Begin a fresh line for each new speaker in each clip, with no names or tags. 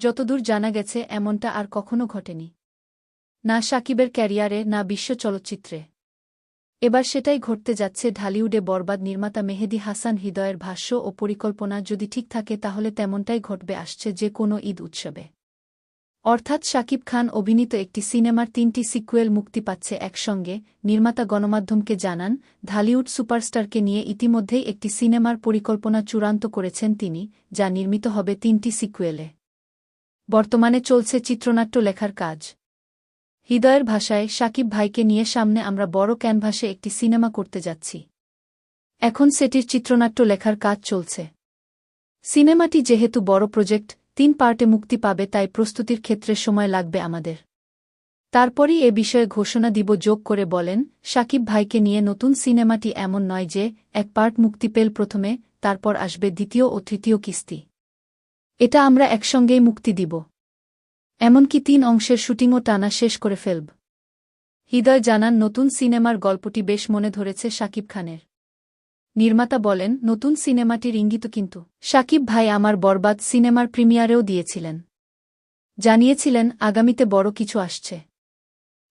যতদূর জানা গেছে, এমনটা আর কখনো ঘটেনি। না সাকিবের ক্যারিয়ারে, না বিশ্ব চলচ্চিত্রে। এবার সেটাই ঘটতে যাচ্ছে ঢালিউডে বরবাদ নির্মাতা মেহেদি হাসান হৃদয়ের ভাষ্য ও পরিকল্পনা, যদি ঠিক থাকে তাহলে তেমনটাই ঘটবে, আসছে যে কোনো ঈদ উৎসবে। অর্থাৎ শাকিব খান অভিনীত একটি সিনেমার তিনটি সিকুয়েল মুক্তি পাচ্ছে একসঙ্গে, নির্মাতা গণমাধ্যমকে জানান, ঢালিউড সুপারস্টারকে নিয়ে ইতিমধ্যেই একটি সিনেমার পরিকল্পনা চূড়ান্ত করেছেন তিনি, যা নির্মিত হবে তিনটি সিকুয়েলে। বর্তমানে চলছে চিত্রনাট্য লেখার কাজ। হৃদয়ের ভাষায় সাকিব ভাইকে নিয়ে সামনে আমরা বড় ক্যানভাসে একটি সিনেমা করতে যাচ্ছি। এখন সেটির চিত্রনাট্য লেখার কাজ চলছে। সিনেমাটি যেহেতু বড় প্রজেক্ট, তিন পার্টে মুক্তি পাবে তাই প্রস্তুতির ক্ষেত্রে সময় লাগবে আমাদের। তারপরই এ বিষয়ে ঘোষণা দিব যোগ করে বলেন, সাকিব ভাইকে নিয়ে নতুন সিনেমাটি এমন নয় যে, এক পার্ট মুক্তি পেল প্রথমে, তারপর আসবে দ্বিতীয় ও তৃতীয় কিস্তি। এটা আমরা একসঙ্গেই মুক্তি দিব। এমনকি তিন অংশের শুটিংও টানা শেষ করে ফেলব। হৃদয় জানান, নতুন সিনেমার গল্পটি বেশ মনে ধরেছে সাকিব খানের। নির্মাতা বলেন, নতুন সিনেমাটির ইঙ্গিত কিন্তু। সাকিব ভাই আমার বরবাদ সিনেমার প্রিমিয়ারেও দিয়েছিলেন। জানিয়েছিলেন, আগামীতে বড় কিছু আসছে।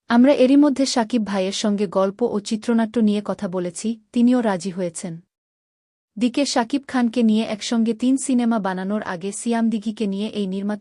আমরা এরই মধ্যে সাকিব ভাইয়ের সঙ্গে গল্প ও চিত্রনাট্য নিয়ে কথা বলেছি, তিনিও রাজি হয়েছেন। দিকে সাকিব খানকে নিয়ে একসঙ্গে তিন সিনেমা বানানোর আগে সিয়াম দিঘিকে নিয়ে এই নির্মাতা